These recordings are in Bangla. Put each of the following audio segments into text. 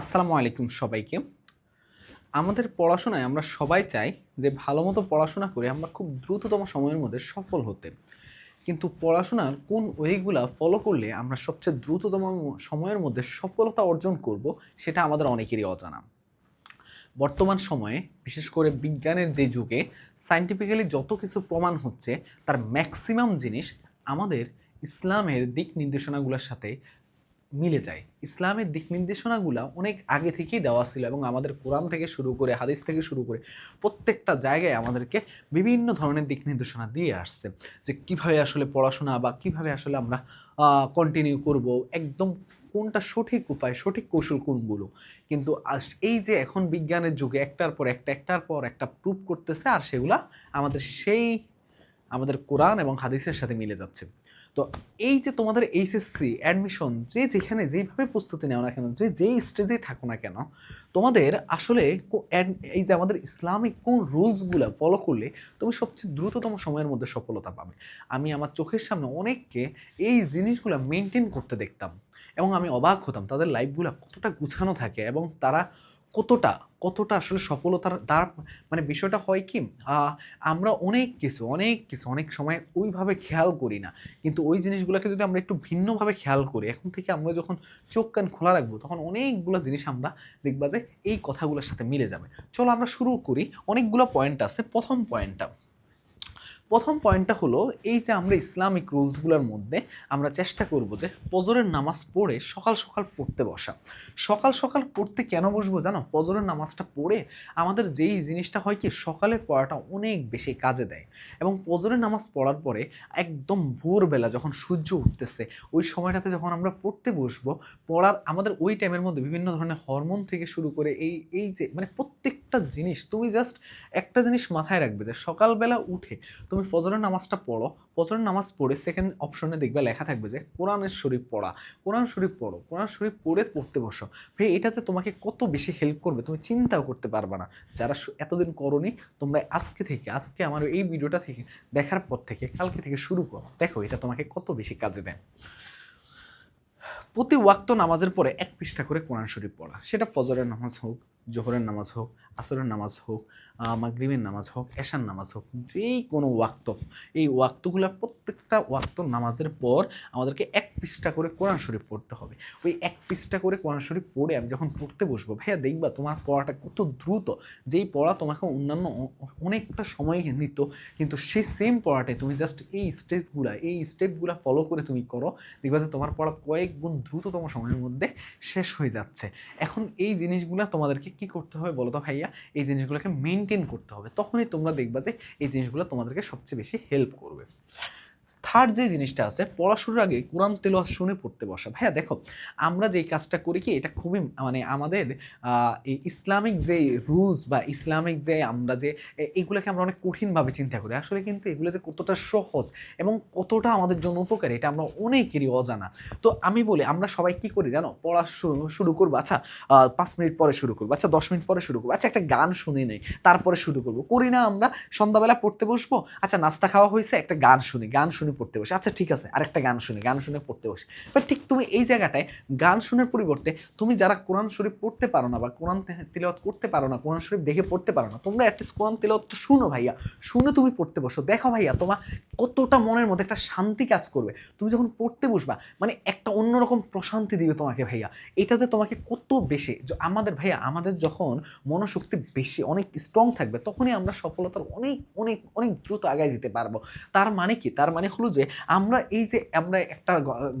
আসসালামু আলাইকুম সবাইকে। আমাদের পড়াশোনায় আমরা সবাই চাই যে ভালো মতো পড়াশোনা করে আমরা খুব দ্রুততম সময়ের মধ্যে সফল হতে। কিন্তু পড়াশোনার কোন ওয়েগুলা ফলো করলে আমরা সবচেয়ে দ্রুততম সময়ের মধ্যে সফলতা অর্জন করব সেটা আমাদের অনেকেরই অজানা। বর্তমান সময়ে, বিশেষ করে বিজ্ঞানের যে যুগে সাইন্টিফিক্যালি যত কিছু প্রমাণ হচ্ছে, তার ম্যাক্সিমাম জিনিস আমাদের ইসলামের দিক নির্দেশনাগুলোর সাথে মিলে যায়। ইসলামের দিক নির্দেশনাগুলো অনেক আগে থেকেই দেওয়া ছিল এবং আমাদের কোরআন থেকে শুরু করে, হাদিস থেকে শুরু করে প্রত্যেকটা জায়গায় আমাদেরকে বিভিন্ন ধরনের দিক নির্দেশনা দিয়ে আসছে যে কীভাবে আসলে পড়াশোনা বা কীভাবে আসলে আমরা কন্টিনিউ করব, একদম কোনটা সঠিক উপায়, সঠিক কৌশল কোনগুলো। কিন্তু এই যে এখন বিজ্ঞানের যুগে একটার পর একটা, একটার পর একটা প্রুভ করতেছে আর সেগুলা আমাদের সেই আমাদের কোরআন এবং হাদিসের সাথে মিলে যাচ্ছে। তো এই যে তোমাদের এইচএসসি অ্যাডমিশন যে যেখানে যেইভাবে প্রস্তুতি নেও না কেন, যে যেই স্টেজেই থাকো না কেন, তোমাদের আসলে এই যে আমাদের ইসলামিক কোন রুলসগুলো ফলো করলে তুমি সবচেয়ে দ্রুততম সময়ের মধ্যে সফলতা পাবে। আমি আমার চোখের সামনে অনেককে এই জিনিসগুলো মেনটেন করতে দেখতাম এবং আমি অবাক হতাম, তাদের লাইফগুলো কতটা গুছানো থাকে এবং তারা কতটা কতটা আসলে সফলতার তার মানে বিষয়টা হয় কি আমরা অনেক কিছু অনেক কিছু, অনেক সময় ওইভাবে খেয়াল করি না। কিন্তু ওই জিনিসগুলোকে যদি আমরা একটু ভিন্নভাবে খেয়াল করি, এখন থেকে আমরা যখন চোখ কান খোলা রাখব, তখন অনেকগুলো জিনিস আমরা দেখবা যে এই কথাগুলোর সাথে মিলে যাবে। চলো আমরা শুরু করি, অনেকগুলো পয়েন্ট আছে। প্রথম পয়েন্টটা প্রথম পয়েন্টটা হলো এই যে আমরা ইসলামিক রুলসগুলোর মধ্যে আমরা চেষ্টা করব যে ফজরের নামাজ পড়ে সকাল সকাল পড়তে বসা। সকাল সকাল পড়তে কেন বসবো জানো? ফজরের নামাজটা পড়ে আমাদের যেই জিনিসটা হয় কি, সকালের পড়াটা অনেক বেশি কাজে দেয়। এবং পজরের নামাজ পড়ার পরে একদম ভোরবেলা যখন সূর্য উঠতেছে, ওই সময়টাতে যখন আমরা পড়তে বসবো, পড়ার আমাদের ওই টাইমের মধ্যে বিভিন্ন ধরনের হরমোন থেকে শুরু করে এই এই যে মানে প্রত্যেকটা জিনিস, তুমি জাস্ট একটা জিনিস মাথায় রাখবে যে সকালবেলা উঠে তুমি ফজরের নামাজটা পড়ো, ফজরের নামাজ পড়ে সেকেন্ড অপশনে দেখবে লেখা থাকবে যে কোরআনের শরীফ পড়া। কোরআন শরীফ পড়ো, কোরআন শরীফ পড়ে পড়তে বসো। ভাই, এটা যে তোমাকে কত বেশি হেল্প করবে, তুমি চিন্তাও করতে পারবে না। যারা এতদিন করনি, তোমরা আজকে থেকে, আজকে আমার এই ভিডিওটা থেকে, দেখার পর থেকে, কালকে থেকে শুরু করো। দেখো, এটা তোমাকে কত বেশি কাজে দেয়। প্রতি ওয়াক্ত নামাজের পরে এক পৃষ্ঠা করে কোরআন শরীফ পড়া। সেটা ফজরের নামাজ হোক জোহরের নামাজ হোক, আসরের নামাজ হোক মাগরিবের নামাজ হোক, এশার নামাজ হোক, যেই কোনো ওয়াক্ত, এই ওয়াক্তগুলোর প্রত্যেকটা ওয়াক্ত নামাজের পর আমাদেরকে এক পৃষ্ঠা করে কোরআন শরীফ পড়তে হবে। ওই এক পৃষ্ঠা করে কোরআন শরীফ পড়ে আমি যখন পড়তে বসবো, ভাইয়া দেখবা তোমার পড়াটা কত দ্রুত, যেই পড়া তোমাকে অন্যান্য অনেকটা সময় নিত, কিন্তু সেই সেম পড়াটাই তুমি জাস্ট এই স্টেজগুলা এই স্টেপগুলা ফলো করে তুমি করো, দেখবা যে তোমার পড়া কয়েক গুণ দ্রুততম সময়ের মধ্যে শেষ হয়ে যাচ্ছে। এখন এই জিনিসগুলো তোমাদেরকে কি করতে হবে বলো তো ভাইয়া? এই জিনিসগুলোকে মেনটেন করতে হবে। তখনই তোমরা দেখবা যে এই জিনিসগুলো তোমাদেরকে সবচেয়ে বেশি হেল্প করবে। থার্ড যে জিনিসটা আছে পড়া শুরুর আগে কোরআন তেলাওয়াত শুনে পড়তে বসা। ভাইয়া দেখো, আমরা যেই কাজটা করি কি, এটা খুবই মানে আমাদের ইসলামিক যে রুলস বা ইসলামিক যে আমরা যে এগুলোকে আমরা অনেক কঠিনভাবে চিন্তা করি। আসলে কিন্তু এগুলো যে কতটা সহজ এবং কতটা আমাদের জন্য উপকারী, এটা আমরা অনেকেরই অজানা। তো আমি বলি, আমরা সবাই কি করি জানো? পড়া শুরু শুরু করব আচ্ছা পাঁচ মিনিট পরে শুরু করব আচ্ছা দশ মিনিট পরে শুরু করব আচ্ছা একটা গান শুনে নেই, তারপরে শুরু করব। করি না আমরা, সন্ধ্যাবেলা পড়তে বসবো আচ্ছা নাস্তা খাওয়া হয়েছে, একটা গান শুনি, গান শুনে পড়তে বসে। আচ্ছা ঠিক আছে, আরেকটা গান শুনি, গান শুনে পড়তে বসে। বাট ঠিক তুমি এই জায়গাটায় গান শুনের পরিবর্তে তুমি যারা কোরআন শরীফ পড়তে পারো না বা কোরআন তিলওয়াত করতে পারো না, কোরআন শরীফ দেখে পড়তে পারো না, তোমরা অ্যাটলিস্ট কোরআন তিলওয়াতটা শুনো ভাইয়া। শুনে তুমি পড়তে বসো। দেখো ভাইয়া, তোমার কতটা মনের মধ্যে একটা শান্তি কাজ করবে। তুমি যখন পড়তে বসবা মানে একটা অন্যরকম প্রশান্তি দিবে তোমাকে ভাইয়া। এটা যে তোমাকে কত বেশি আমাদের ভাইয়া, আমাদের যখন মনোশক্তি বেশি, অনেক স্ট্রং থাকবে, তখনই আমরা সফলতার অনেক অনেক অনেক দ্রুত আগায় যেতে পারব। তার মানে কি? তার মানে হলো যে আমরা এই যে আমরা একটা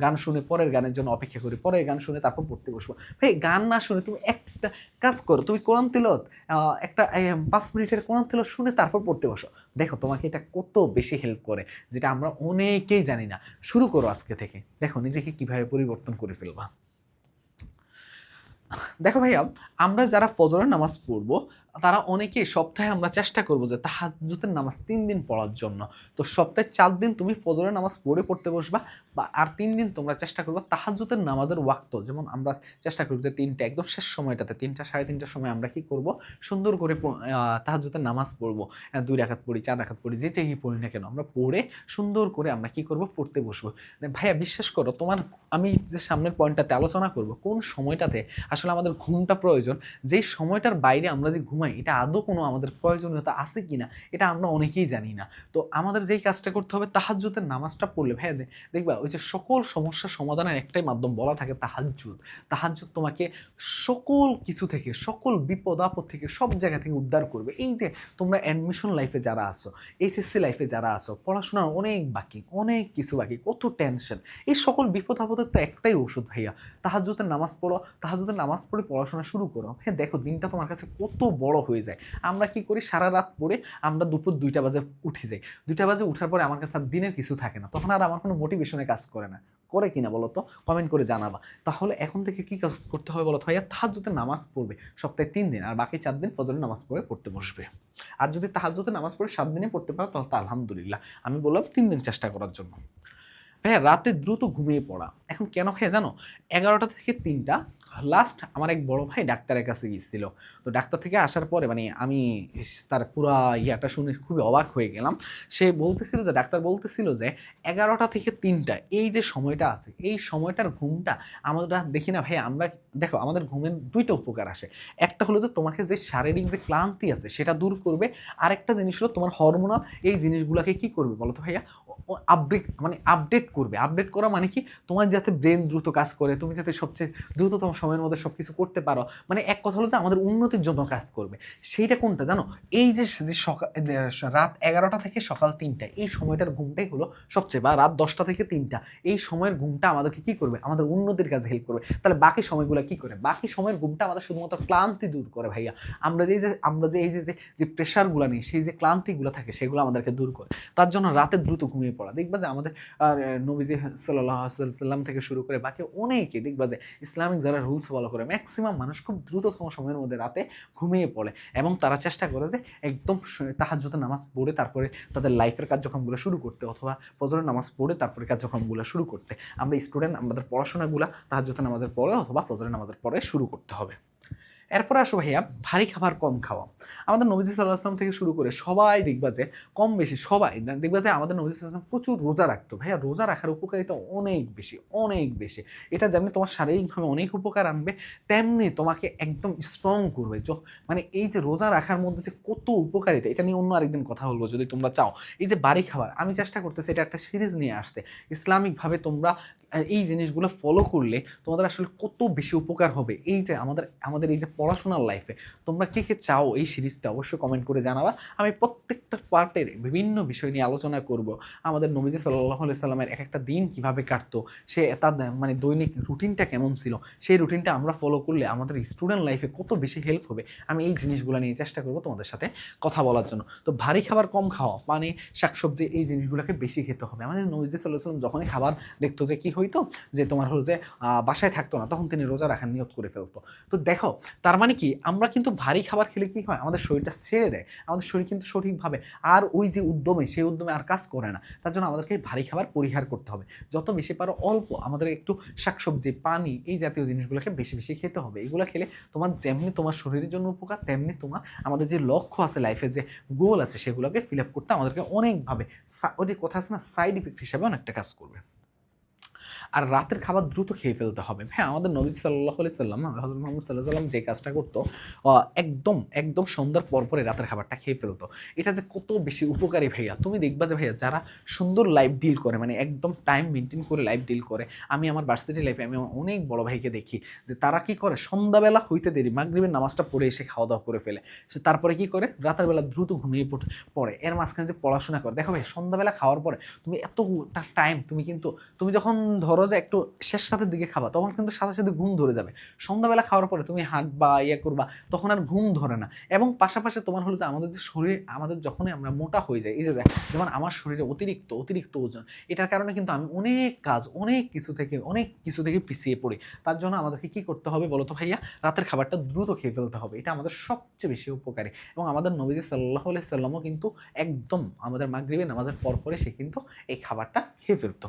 গান শুনে পরের গানের জন্য অপেক্ষা করি, পরের গান শুনে তারপর পড়তে বসবো। ভাই, গান না শুনে তুমি একটা কাজ করো, তুমি কোরআন তিলত একটা পাঁচ মিনিটের কোরআন তিলত শুনে তারপর পড়তে বসো। দেখো তোমাকে এটা কত বেশি হেল্প করে, যেটা আমরা অনেকেই জানি না। শুরু করো আজকে থেকে। দেখো নিজেকে কীভাবে পরিবর্তন করে ফেলবা। দেখো ভাইয়া, আমরা যারা ফজরের নামাজ পড়ব তারা অনেকে সপ্তাহে আমরা চেষ্টা করব যে তাহাজুতের নামাজ তিন দিন পড়ার জন্য। তো সপ্তাহে চার দিন তুমি ফজরের নামাজ পড়ে পড়তে বসবা বা আর তিন দিন তোমরা চেষ্টা করব তাহাজুতের নামাজের ওয়াক্ত। যেমন আমরা চেষ্টা করব যে তিনটা, একদম শেষ সময়টাতে, তিনটা, সাড়ে তিনটার সময় আমরা কি করব? সুন্দর করে তাহাজুতের নামাজ পড়ব। দুই রাখাত পড়ি, চার রাখাত পড়ি, যেটাই পড়ি না কেন, আমরা পড়ে সুন্দর করে আমরা কি করব? পড়তে বসবো। ভাইয়া বিশ্বাস করো, তোমার, আমি যে সামনের পয়েন্টটাতে আলোচনা করব, কোন সময়টাতে আসলে আমাদের ঘুমটা প্রয়োজন? যেই সময়টার বাইরে আমরা যে ঘুমাই, এটা আদৌ কোনো আমাদের প্রয়োজনীয়তা আছে কি না এটা আমরা অনেকেই জানি না। তো আমাদের যেই কাজটা করতে হবে, তাহাজ্জুদের নামাজটা পড়লে। ভাইয়া দেখবা ওই যে সকল সমস্যার সমাধানের একটাই মাধ্যম বলা থাকে তাহাজ্জুদ। তাহাজ্জুদ তোমাকে সকল কিছু থেকে, সকল বিপদ, আপদ থেকে সব জায়গা থেকে উদ্ধার করবে। এই যে তোমরা অ্যাডমিশন লাইফে যারা আসো এইচএসসি লাইফে যারা আসো পড়াশোনার অনেক বাকি, অনেক কিছু বাকি, কত টেনশন এই সকল বিপদ, আপদের তো একটাই ওষুধ ভাইয়া তাহাজুতের নামাজ পড়ো তাহাজুতের নামাজ পড়ে পড়াশোনা শুরু করো। হ্যাঁ দেখো দিনটা তোমার কাছে কত বড় হয়ে যায়। আমরা কি করি? সারা রাত পড়ে আমরা দুপুর দুইটা বাজে উঠে যাই। দুইটা বাজে উঠার পরে আমার কাছে আর দিনের কিছু থাকে না। তখন আর আমার কোনো মোটিভেশনে কাজ করে না। করে কিনা বলো তো? কমেন্ট করে জানাবা। তাহলে এখন থেকে কি কাজ করতে হবে বলো তো ভাইয়া? তাহাজুতে নামাজ পড়বে। সপ্তাহে তিন দিন আর বাকি চার দিন ফজরের নামাজ পড়ে পড়তে বসবে। আর যদি তাহাজুতে নামাজ পড়ে সাত দিনে পড়তে পারো, তাহলে তো আলহামদুলিল্লাহ। আমি বললাম তিন দিন চেষ্টা করার জন্য। ভাইয়া, রাতে দ্রুত ঘুমিয়ে পড়া। এখন কেন খেয়ে জানো? এগারোটা থেকে তিনটা লাস্ট আমার এক বড় ভাই ডাক্তারের কাছে গিয়েছিল। তো ডাক্তার থেকে আসার পরে মানে আমি তার পুরা ইয়াটা শুনে খুবই অবাক হয়ে গেলাম। সে বলতেছিল যে, ডাক্তার বলতেছিল যে, এগারোটা থেকে তিনটা, এই যে সময়টা আছে, এই সময়টার ঘুমটা আমরা দেখি না ভাই, আমরা দেখো আমাদের ঘুমের দুইটা উপকার আসে। একটা হলো যে, তোমাকে যে শারীরিক যে ক্লান্তি আছে, সেটা দূর করবে। আরেকটা জিনিস হলো তোমার হরমোনাল এই জিনিসগুলোকে কি করবে বলো তো ভাইয়া? আপডেট মানে আপডেট করবে। আপডেট করা মানে কি? তোমার যাতে ব্রেন দ্রুত কাজ করে, তুমি যাতে সবচেয়ে দ্রুততম সময়ের মধ্যে সব কিছু করতে পারো। মানে এক কথা হলো যে আমাদের উন্নতির জন্য কাজ করবে। সেইটা কোনটা জানো? এই যে সকাল রাত এগারোটা থেকে সকাল তিনটা, এই সময়টার ঘুমটাই হলো সবচেয়ে বা রাত দশটা থেকে তিনটা। এই সময়ের ঘুমটা আমাদেরকে কি করবে? আমাদের উন্নতির কাজে হেল্প করবে। তাহলে বাকি সময়গুলো কি করে? বাকি সময়ের ঘুমটা আমাদের শুধুমাত্র ক্লান্তি দূর করে ভাইয়া। আমরা যে যে, আমরা যে এই যে, যে- প্রেশারগুলো নেই সেই যে ক্লান্তিগুলো থাকে, সেগুলো আমাদেরকে দূর করে। তার জন্য রাতে দ্রুত ঘুমিয়ে পড়া। দেখবা যে আমাদের নবীজি সাল্লাহ সাল্লাম থেকে শুরু করে বাকি অনেকে, দেখবা যে ইসলামিক যারা রুলস ফলো করে ম্যাক্সিমাম মানুষ খুব দ্রুততম সময়ের মধ্যে রাতে ঘুমিয়ে পড়ে এবং তারা চেষ্টা করে যে একদম তাহাজ্জুতে নামাজ পড়ে তারপরে তাদের লাইফের কার্যক্রমগুলো শুরু করতে অথবা ফজরের নামাজ পড়ে তারপরে কার্যক্রমগুলো শুরু করতে। আমরা স্টুডেন্ট আমাদের পড়াশোনাগুলো তাহাজ্জুতে নামাজের পরে অথবা ফজরের নামাজের পরে শুরু করতে হবে। এরপরে আসো ভাইয়া, ভারী খাবার কম খাওয়া। আমাদের নবীজি সাল্লাহ আসলাম থেকে শুরু করে সবাই দেখবা যে কম বেশি সবাই দেখবা যে আমাদের নবীজি সাল্লাহ আসলাম প্রচুর রোজা রাখতো। ভাইয়া, রোজা রাখার উপকারিতা অনেক বেশি অনেক বেশি। এটা যেমনি তোমার শারীরিকভাবে অনেক উপকার আনবে, তেমনি তোমাকে একদম স্ট্রং করবে। মানে এই যে রোজা রাখার মধ্যে যে কত উপকারিতা, এটা নিয়ে অন্য আরেকদিন কথা বলব যদি তোমরা চাও। এই যে বাড়ি খাবার, আমি চেষ্টা করতেছি এটা একটা সিরিজ নিয়ে আসতে। ইসলামিকভাবে তোমরা এই জিনিসগুলো ফলো করলে তোমাদের আসলে কত বেশি উপকার হবে। এই যে আমাদের আমাদের এই যে পড়াশোনার লাইফে তোমরা কে কে চাও এই সিরিজটা অবশ্যই কমেন্ট করে জানাবা। আমি প্রত্যেকটা পার্টের বিভিন্ন বিষয় নিয়ে আলোচনা করব। আমাদের নবীজি সাল্লাহ সাল্লামের এক একটা দিন কীভাবে কাটতো, সে তার মানে দৈনিক রুটিনটা কেমন ছিল, সেই রুটিনটা আমরা ফলো করলে আমাদের স্টুডেন্ট লাইফে কত বেশি হেল্প হবে, আমি এই জিনিসগুলো নিয়ে চেষ্টা করব তোমাদের সাথে কথা বলার জন্য। তো ভারী খাবার কম খাওয়া মানে শাকসবজি এই জিনিসগুলোকে বেশি খেতে হবে। আমাদের নবীজি সাল্লাহ সাল্লাম যখনই খাবার দেখতো যে কি হইতো যে তোমার হলো যে বাসায় থাকতো না, তখন তিনি রোজা রাখার নিয়ত করে ফেলতো। তো দেখো, তার মানে কি, আমরা কিন্তু ভারী খাবার খেলে কি হয়, আমাদের শরীরটা ছেড়ে দেয়, আমাদের শরীর কিন্তু সঠিকভাবে আর ওই যে উদ্যমে, সেই উদ্যমে আর কাজ করে না, তার জন্য আমাদেরকে ভারী খাবার পরিহার করতে হবে। যত বেশি পারো অল্প, আমাদের একটু শাকসবজি, পানি, এই জাতীয় জিনিসগুলোকে বেশি বেশি খেতে হবে। এগুলো খেলে তোমার যেমনি তোমার শরীরের জন্য উপকার, তেমনি তোমার আমাদের যে লক্ষ্য আছে লাইফের যে গোল আছে, সেগুলোকে ফিল আপ করতে আমাদেরকে অনেকভাবে ওই কথা আছে না সাইড ইফেক্ট হিসাবে অনেকটা কাজ করবে। আর রাতের খাবার দ্রুত খেয়ে ফেলতে হবে। হ্যাঁ আমাদের নবী সাল্লাহ আলি সাল্লাম হজরত মোহাম্মদ সাল্লাহ সাল্লাম যে কাজটা করতো একদম একদম সন্ধ্যার পর পরে রাতের খাবারটা খেয়ে ফেলতো। এটা যে কত বেশি উপকারী ভাইয়া। তুমি দেখবা যে ভাইয়া, যারা সুন্দর লাইফ ডিল করে মানে একদম টাইম মেনটেন করে লাইফ ডিল করে, আমি আমার ভার্সিটি লাইফে আমি অনেক বড় ভাইকে দেখি যে তারা কি করে, সন্ধ্যাবেলা হইতে দেরি, মাগরিবের নামাজটা পড়ে এসে খাওয়া দাওয়া করে ফেলে। সে তারপরে কি করে, রাতের বেলা দ্রুত ঘুমিয়ে পড়ে এর মাঝখানে যে পড়াশোনা করে, দেখো ভাই সন্ধ্যাবেলা খাওয়ার পরে তুমি এতটা টাইম তুমি কিন্তু, তুমি যখন ধরো যে একটু শেষ রাতের দিকে খাবা তখন কিন্তু সাথে সাথে ঘুম ধরে যাবে। সন্ধ্যাবেলা খাওয়ার পরে তুমি হাঁটবা ইয়ে করবা তখন আর ঘুম ধরে না। এবং পাশাপাশি তোমার হলো যে আমাদের যে শরীর আমাদের যখনই আমরা মোটা হয়ে যাই এই যে দেখ, যেমন আমার শরীরে অতিরিক্ত অতিরিক্ত ওজন এটার কারণে কিন্তু আমি অনেক কাজ অনেক কিছু থেকে অনেক কিছু থেকে পিছিয়ে পড়ি। তার জন্য আমাদেরকে কি করতে হবে বলো তো ভাইয়া? রাতের খাবারটা দ্রুত খেয়ে ফেলতে হবে এটা আমাদের সবচেয়ে বেশি উপকারী। এবং আমাদের নবীজি সাল্লাহ সাল্লামও কিন্তু একদম আমাদের মাগরিবে নামাজের পর পরে সে কিন্তু এই খাবারটা খেয়ে ফেলতো।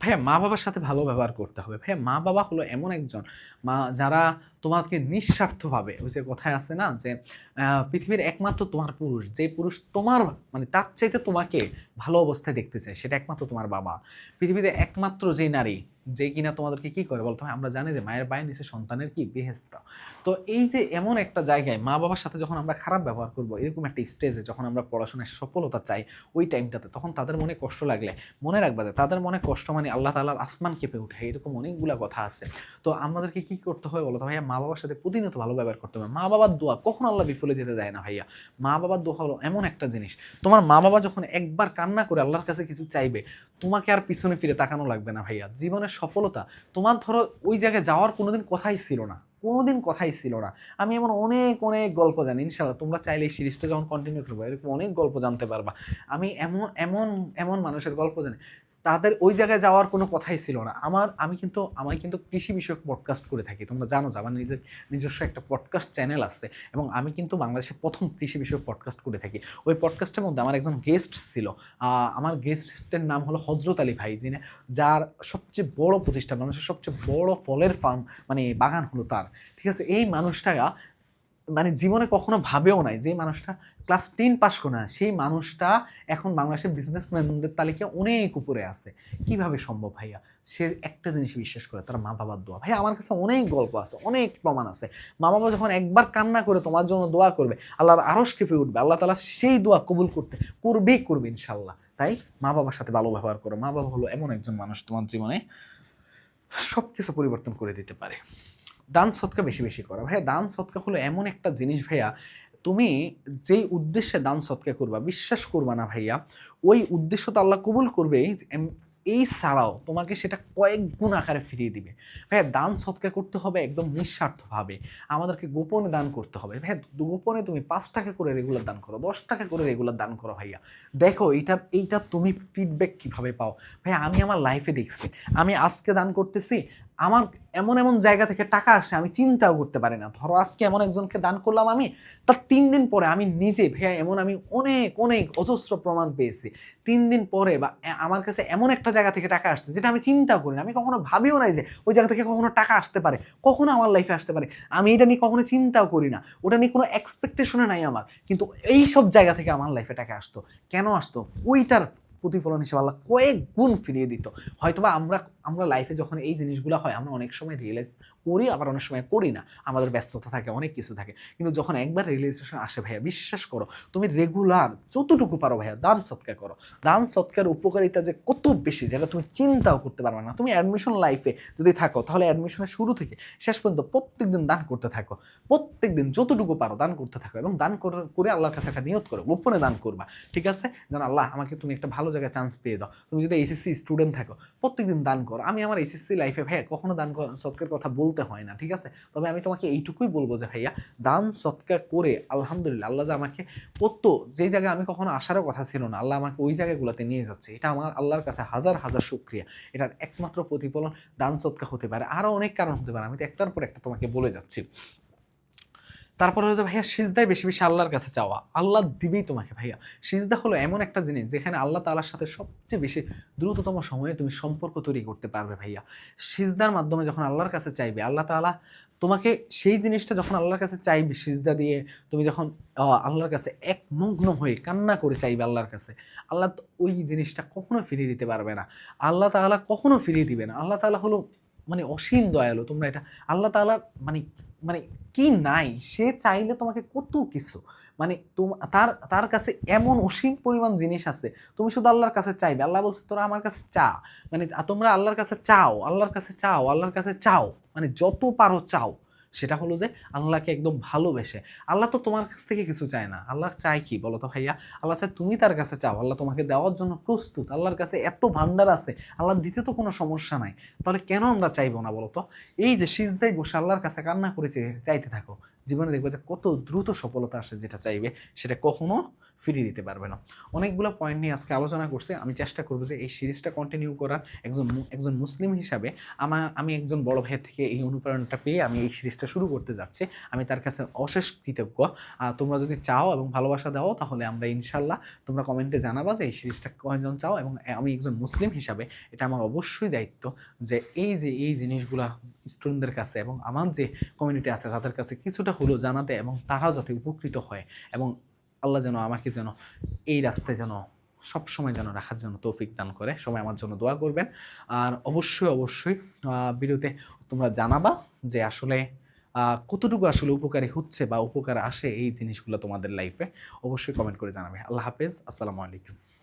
ভাইয়া, মা বাবার সাথে ভালো ব্যবহার করতে হবে। ভাইয়া, মা বাবা হলো এমন একজন, মা যারা তোমাকে নিঃস্বার্থভাবে, ওই যে কথায় আছে না যে পৃথিবীর একমাত্র তোমার পুরুষ, যে পুরুষ তোমার মানে তার চাইতে তোমাকে ভালো অবস্থায় দেখতে চায়, সেটা একমাত্র তোমার বাবা। পৃথিবীতে একমাত্র যে নারী, যে কিনা তোমাদেরকে কি করে বলতো আমরা জানি যে মায়ের পায়ের নিচে সন্তানের কি বেহেস্তা। তো এই যে এমন একটা জায়গায় মা বাবার সাথে যখন আমরা খারাপ ব্যবহার করব, এরকম একটা স্টেজে যখন আমরা পড়াশোনায় সফলতা চাই, ওই টাইমটাতে তখন তাদের মনে কষ্ট লাগলে, মনে রাখবা যে তাদের মনে কষ্ট মানে আল্লাহ তালার আসমান কেঁপে উঠে এরকম অনেকগুলা কথা আছে। তো আমাদেরকে কি করতে হবে বলো তো ভাইয়া? মা বাবার সাথে প্রতিনিয়ত ভালো ব্যবহার করতে হবে মা বাবার দোয়া কখন আল্লাহ বিফলে যেতে দেয় না ভাইয়া। মা বাবার দোয়া হলো এমন একটা জিনিস। তোমার মা বাবা যখন একবার কান্না করে আল্লাহর কাছে কিছু চাইবে, তোমাকে আর পিছনে ফিরে তাকানো লাগবে না ভাইয়া। জীবনের সফলতা, তোমার ধরো ওই জায়গায় যাওয়ার কোনোদিন কথাই ছিল না। কোনোদিন কথাই ছিল না। আমি এমন অনেক অনেক গল্প জানি ইনশাল্লাহ তোমরা চাইলে এই সিরিজটা যখন কন্টিনিউ করব, এরকম অনেক গল্প জানতে পারবা। আমি এমন এমন এমন মানুষের গল্প জানি তাদের ওই জায়গায় যাওয়ার কোনো কথাই ছিল না। আমার, আমি কিন্তু আমি কিন্তু কৃষি বিষয়ক পডকাস্ট করে থাকি। তোমরা জানো যে আমার নিজের, নিজস্ব একটা পডকাস্ট চ্যানেল আছে এবং আমি কিন্তু বাংলাদেশের প্রথম কৃষি বিষয়ক পডকাস্ট করে থাকি। ওই পডকাস্টের মধ্যে আমার একজন গেস্ট ছিল। আমার গেস্টের নাম হলো হজরত আলী ভাই, যিনি, যার সবচেয়ে বড় প্রতিষ্ঠান মানুষের সবচেয়ে বড় ফলের ফার্ম মানে বাগান হলো তার। ঠিক আছে? এই মানুষটা মানে জীবনে কখনো ভাবেও নাই যে মানুষটা ক্লাস টেন পাস করে না। সেই মানুষটা এখন বাংলাদেশের বিজনেসম্যানদের তালিকায় অনেক উপরে আছে। কীভাবে সম্ভব ভাইয়া? সে একটা জিনিস বিশ্বাস করে, তার মা বাবার দোয়া। ভাই আমার কাছে অনেক গল্প আছে, অনেক প্রমাণ আছে। মা বাবা যখন একবার কান্না করে তোমার জন্য দোয়া করবে, আল্লাহর আরস কেঁপে উঠবে, আল্লাহ তালা সেই দোয়া কবুল করতে করবেই করবে ইনশাল্লাহ তাই মা বাবার সাথে ভালো ব্যবহার করো। মা বাবা হলো এমন একজন মানুষ তোমার জীবনে সব কিছু পরিবর্তন করে দিতে পারে। দান সৎকা বেশি বেশি করা। ভাইয়া, দান সৎকা হলো এমন একটা জিনিস ভাইয়া, তুমি যেই উদ্দেশ্যে দান সৎকা করবা, বিশ্বাস করবা না ভাইয়া, ওই উদ্দেশ্য তো আল্লাহ কবুল করবে এই ছাড়াও তোমাকে সেটা কয়েক গুণ আকারে ফিরিয়ে দিবে। ভাইয়া, দান সৎকা করতে হবে একদম নিঃস্বার্থভাবে। আমাদেরকে গোপনে দান করতে হবে। ভাইয়া, গোপনে তুমি পাঁচ টাকা করে রেগুলার দান করো, দশ টাকা করে রেগুলার দান করো ভাইয়া। দেখো, এইটা এইটা তুমি ফিডব্যাক কীভাবে পাও? ভাইয়া, আমি আমার লাইফে দেখছি, আমি আজকে দান করতেছি আমার এমন এমন জায়গা থেকে টাকা আসে, আমি চিন্তাও করতে পারি না। ধরো আজকে এমন একজনকে দান করলাম আমি, তার তিন দিন পরে আমি নিজে, ভাইয়া, এমন আমি অনেক অনেক অজস্র প্রমাণ পেয়েছি। তিন দিন পরে বা আমার কাছে এমন একটা জায়গা থেকে টাকা আসছে, যেটা আমি চিন্তাও করি না। আমি কখনো ভাবিও নাই যে ওই জায়গা থেকে কখনো টাকা আসতে পারে। কখনো আমার লাইফে আসতে পারে। আমি এটা নিয়ে কখনো চিন্তাও করি না। ওটা নিয়ে কোনো এক্সপেকটেশনে নাই আমার। কিন্তু এই সব জায়গা থেকে আমার লাইফে টাকা আসতো। কেন আসতো? ওইটার প্রতিফলন হিসেবে আল্লাহ কয়েক গুণ ফিরিয়ে দিত। হয়তোবা আমরা আমরা লাইফে যখন এই জিনিসগুলো হয়, আমরা অনেক সময় রিয়েলাইজ করি, আবার অনেক সময় করি না। আমাদের ব্যস্ততা থাকে, অনেক কিছু থাকে। কিন্তু যখন একবার রিয়েলাইজেশন আসে ভাইয়া, বিশ্বাস করো, তুমি রেগুলার যতটুকু পারো ভাইয়া, দান সৎকার করো। দান সৎকার, উপকারিতা যে কত বেশি, যেটা তুমি চিন্তাও করতে পারবে না। তুমি অ্যাডমিশন লাইফে যদি থাকো, তাহলে অ্যাডমিশনের শুরু থেকে শেষ পর্যন্ত প্রত্যেক দিন দান করতে থাকো। প্রত্যেক দিন যতটুকু পারো, দান করতে থাকো এবং দান করে- আল্লাহর কাছে একটা নিয়ত করো, গোপনে দান করবা। ঠিক আছে? যেন আল্লাহ আমাকে তুমি একটা ভালো জায়গায় চান্স পেয়ে দাও। তুমি যদি এইচএসসি স্টুডেন্ট থাকো, প্রত্যেকদিন দান করো। আমি আমার এইচএসসি লাইফে ভাইয়া কখনো দান সৎকার কথা বলতে হয় না, ঠিক আছে? তবে আমি তোমাকে এইটুকুই বলব যে, ভাইয়া, দান সৎকার করে আলহামদুলিল্লাহ, আল্লাহ যে আমাকে কত, যে জায়গায় আমি কখনো আসারও কথা ছিল না, আল্লাহ আমাকে ওই জায়গাগুলোতে নিয়ে যাচ্ছে। এটা আমার আল্লাহর কাছে হাজার হাজার শুক্রিয়া। এটার একমাত্র প্রতিফলন দান সৎকা হতে পারে। আরও অনেক কারণ হতে পারে। আমি তো একটার পর একটা তোমাকে বলে যাচ্ছি। তারপরে হচ্ছে ভাইয়া, সিজদায় বেশি বেশি আল্লাহর কাছে চাওয়া। আল্লাহ দিবেই তোমাকে, ভাইয়া। সিজদা হলো এমন একটা জিনিস যেখানে আল্লাহ তাআলার সাথে সবচেয়ে বেশি দ্রুততম সময়ে তুমি সম্পর্ক তৈরি করতে পারবে, ভাইয়া। সিজদার মাধ্যমে যখন আল্লাহর কাছে চাইবে, আল্লাহ তাআলা তোমাকে সেই জিনিসটা যখন আল্লাহর কাছে চাইবে, সিজদা দিয়ে তুমি যখন আল্লাহর কাছে এক মগ্ন হয়ে কান্না করে চাইবে আল্লাহর কাছে, আল্লাহ ওই জিনিসটা কখনো ফিরিয়ে দিতে পারবে না। আল্লাহ তাআলা কখনো ফিরিয়ে দিবে না। আল্লাহ তালা হলো মানে অসীম দয়ালু, তোমরা এটা আল্লাহ তালার মানে মানে কি নাই, সে চাইলে তোমাকে কত কিছু। মানে তার তার কাছে এমন অসীম পরিমাণ জিনিস আছে, তুমি শুধু আল্লাহর কাছে চাইবে। আল্লাহ বলছে, তোরা আমার কাছে চা। মানে তোমরা আল্লাহর কাছে চাও, আল্লাহর কাছে চাও, আল্লাহর কাছে চাও মানে যত পারো চাও। সেটা হলো যে আল্লাহকে একদম ভালোবেসে। আল্লাহ তো তোমার কাছ থেকে কিছু চায় না। আল্লাহ চায় কি বলো তো ভাইয়া? আল্লাহ চায় তুমি তার কাছে চাও। আল্লাহ তোমাকে দেওয়ার জন্য প্রস্তুত। আল্লাহর কাছে এত ভান্ডার আছে। আল্লাহ দিতে তো কোনো সমস্যা নাই। তাহলে কেন আমরা চাইব না বলো তো? এই যে সিজদাই বসে আল্লাহর কাছে কান্না করে চাইতে থাকো। জীবনে দেখবে যে কত দ্রুত সফলতা আসে যেটা চাইবে, সেটা কখনো ফিরিয়ে দিতে পারবে না। অনেকগুলো পয়েন্ট নিয়ে আজকে আলোচনা করছে। আমি চেষ্টা করব যে এই সিরিজটা কন্টিনিউ করার। একজন একজন মুসলিম হিসাবে আমা আমি একজন বড় ভাইয়ের থেকে এই অনুপ্রেরণাটা পেয়ে আমি এই সিরিজটা শুরু করতে যাচ্ছি। আমি তার কাছে অশেষ কৃতজ্ঞ। তোমরা যদি চাও এবং ভালোবাসা দাও, তাহলে আমরা ইনশাল্লাহ তোমরা কমেন্টে জানাবা যে এই সিরিজটা কয়জন চাও এবং আমি একজন মুসলিম হিসাবে এটা আমার অবশ্যই দায়িত্ব যে এই যে এই জিনিসগুলা স্টুডেন্টদের কাছে এবং আমার যে কমিউনিটি আছে তাদের কাছে কিছুটা হলেও জানাতে এবং তারাও যাতে উপকৃত হয় এবং আল্লাহ যেন আমাকে যেন এই রাস্তায় যেন সব সময় যেন রাখার জন্য তৌফিক দান করে। সবাই আমার জন্য দোয়া করবেন। আর অবশ্যই অবশ্যই ভিডিওতে তোমরা জানাবা যে আসলে কতটুকু আসলে উপকারী হচ্ছে বা উপকার আসে এই জিনিসগুলো তোমাদের লাইফে অবশ্যই কমেন্ট করে জানাবে। আল্লাহ হাফেজ। আসসালামু আলাইকুম।